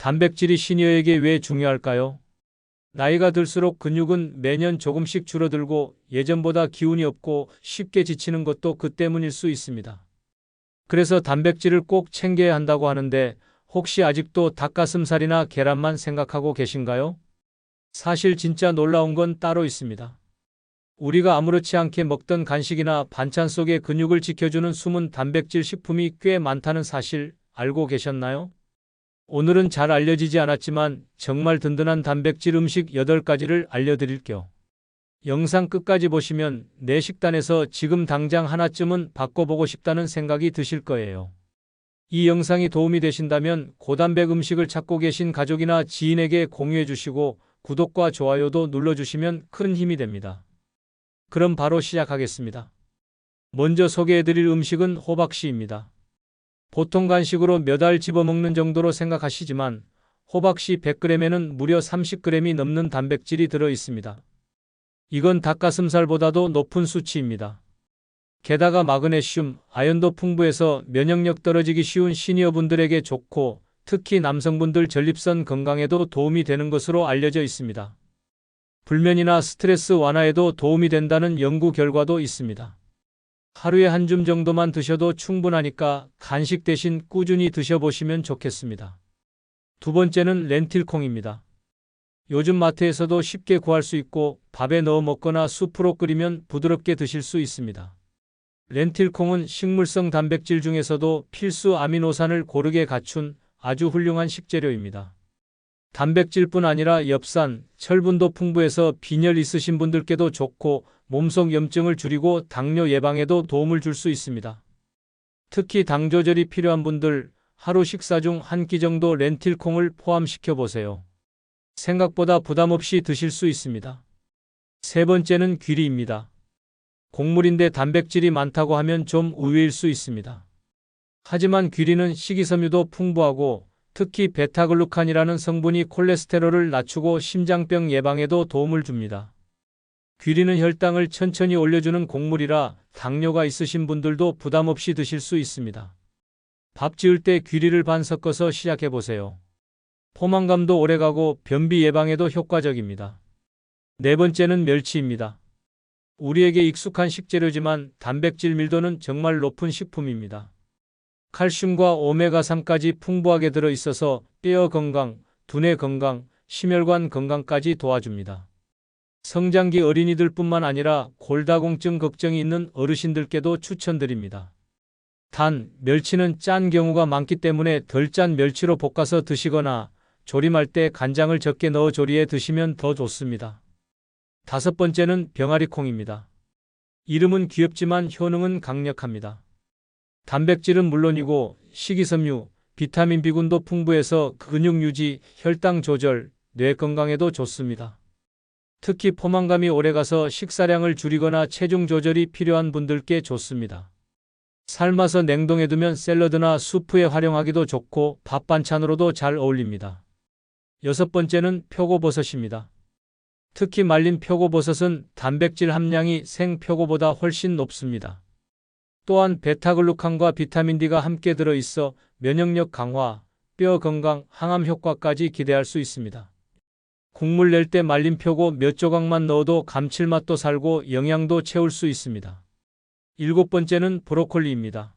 단백질이 시니어에게 왜 중요할까요? 나이가 들수록 근육은 매년 조금씩 줄어들고 예전보다 기운이 없고 쉽게 지치는 것도 그 때문일 수 있습니다. 그래서 단백질을 꼭 챙겨야 한다고 하는데 혹시 아직도 닭가슴살이나 계란만 생각하고 계신가요? 사실 진짜 놀라운 건 따로 있습니다. 우리가 아무렇지 않게 먹던 간식이나 반찬 속에 근육을 지켜주는 숨은 단백질 식품이 꽤 많다는 사실 알고 계셨나요? 오늘은 잘 알려지지 않았지만 정말 든든한 단백질 음식 8가지를 알려드릴게요. 영상 끝까지 보시면 내 식단에서 지금 당장 하나쯤은 바꿔보고 싶다는 생각이 드실 거예요. 이 영상이 도움이 되신다면 고단백 음식을 찾고 계신 가족이나 지인에게 공유해 주시고 구독과 좋아요도 눌러주시면 큰 힘이 됩니다. 그럼 바로 시작하겠습니다. 먼저 소개해드릴 음식은 호박씨입니다. 보통 간식으로 몇 알 집어먹는 정도로 생각하시지만 호박씨 100g에는 무려 30g이 넘는 단백질이 들어 있습니다. 이건 닭가슴살보다도 높은 수치입니다. 게다가 마그네슘, 아연도 풍부해서 면역력 떨어지기 쉬운 시니어분들에게 좋고 특히 남성분들 전립선 건강에도 도움이 되는 것으로 알려져 있습니다. 불면이나 스트레스 완화에도 도움이 된다는 연구 결과도 있습니다. 하루에 한 줌 정도만 드셔도 충분하니까 간식 대신 꾸준히 드셔보시면 좋겠습니다. 두 번째는 렌틸콩입니다. 요즘 마트에서도 쉽게 구할 수 있고 밥에 넣어 먹거나 수프로 끓이면 부드럽게 드실 수 있습니다. 렌틸콩은 식물성 단백질 중에서도 필수 아미노산을 고르게 갖춘 아주 훌륭한 식재료입니다. 단백질뿐 아니라 엽산, 철분도 풍부해서 빈혈 있으신 분들께도 좋고 몸속 염증을 줄이고 당뇨 예방에도 도움을 줄 수 있습니다. 특히 당 조절이 필요한 분들 하루 식사 중 한 끼 정도 렌틸콩을 포함시켜 보세요. 생각보다 부담 없이 드실 수 있습니다. 세 번째는 귀리입니다. 곡물인데 단백질이 많다고 하면 좀 의외일 수 있습니다. 하지만 귀리는 식이섬유도 풍부하고 특히 베타글루칸이라는 성분이 콜레스테롤을 낮추고 심장병 예방에도 도움을 줍니다. 귀리는 혈당을 천천히 올려주는 곡물이라 당뇨가 있으신 분들도 부담 없이 드실 수 있습니다. 밥 지을 때 귀리를 반 섞어서 시작해 보세요. 포만감도 오래가고 변비 예방에도 효과적입니다. 네 번째는 멸치입니다. 우리에게 익숙한 식재료지만 단백질 밀도는 정말 높은 식품입니다. 칼슘과 오메가3까지 풍부하게 들어 있어서 뼈 건강, 두뇌 건강, 심혈관 건강까지 도와줍니다. 성장기 어린이들 뿐만 아니라 골다공증 걱정이 있는 어르신들께도 추천드립니다. 단, 멸치는 짠 경우가 많기 때문에 덜 짠 멸치로 볶아서 드시거나 조림할 때 간장을 적게 넣어 조리해 드시면 더 좋습니다. 다섯 번째는 병아리콩입니다. 이름은 귀엽지만 효능은 강력합니다. 단백질은 물론이고 식이섬유, 비타민 B군도 풍부해서 근육 유지, 혈당 조절, 뇌 건강에도 좋습니다. 특히 포만감이 오래가서 식사량을 줄이거나 체중 조절이 필요한 분들께 좋습니다. 삶아서 냉동해 두면 샐러드나 수프에 활용하기도 좋고 밥 반찬으로도 잘 어울립니다. 여섯 번째는 표고버섯입니다. 특히 말린 표고버섯은 단백질 함량이 생표고보다 훨씬 높습니다. 또한 베타글루칸과 비타민 D가 함께 들어 있어 면역력 강화, 뼈 건강, 항암 효과까지 기대할 수 있습니다. 국물 낼 때 말린 표고 몇 조각만 넣어도 감칠맛도 살고 영양도 채울 수 있습니다. 일곱 번째는 브로콜리입니다.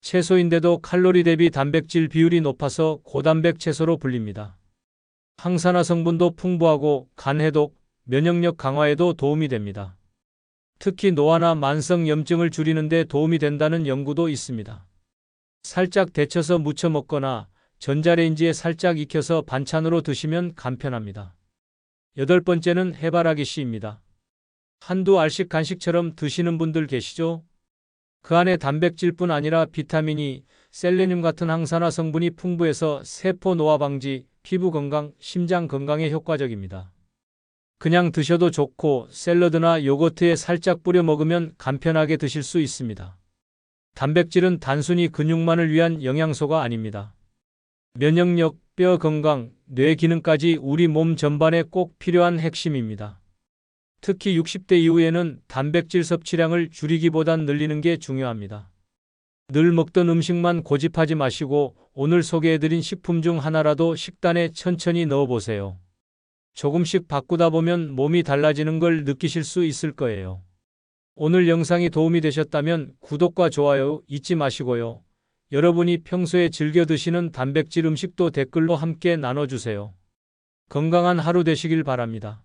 채소인데도 칼로리 대비 단백질 비율이 높아서 고단백 채소로 불립니다. 항산화 성분도 풍부하고 간 해독, 면역력 강화에도 도움이 됩니다. 특히 노화나 만성 염증을 줄이는 데 도움이 된다는 연구도 있습니다. 살짝 데쳐서 무쳐 먹거나 전자레인지에 살짝 익혀서 반찬으로 드시면 간편합니다. 여덟 번째는 해바라기 씨입니다. 한두 알씩 간식처럼 드시는 분들 계시죠? 그 안에 단백질뿐 아니라 비타민이 셀레늄 같은 항산화 성분이 풍부해서 세포 노화 방지, 피부 건강, 심장 건강에 효과적입니다. 그냥 드셔도 좋고 샐러드나 요거트에 살짝 뿌려 먹으면 간편하게 드실 수 있습니다. 단백질은 단순히 근육만을 위한 영양소가 아닙니다. 면역력, 뼈 건강, 뇌 기능까지 우리 몸 전반에 꼭 필요한 핵심입니다. 특히 60대 이후에는 단백질 섭취량을 줄이기보단 늘리는 게 중요합니다. 늘 먹던 음식만 고집하지 마시고 오늘 소개해드린 식품 중 하나라도 식단에 천천히 넣어보세요. 조금씩 바꾸다 보면 몸이 달라지는 걸 느끼실 수 있을 거예요. 오늘 영상이 도움이 되셨다면 구독과 좋아요 잊지 마시고요. 여러분이 평소에 즐겨 드시는 단백질 음식도 댓글로 함께 나눠주세요. 건강한 하루 되시길 바랍니다.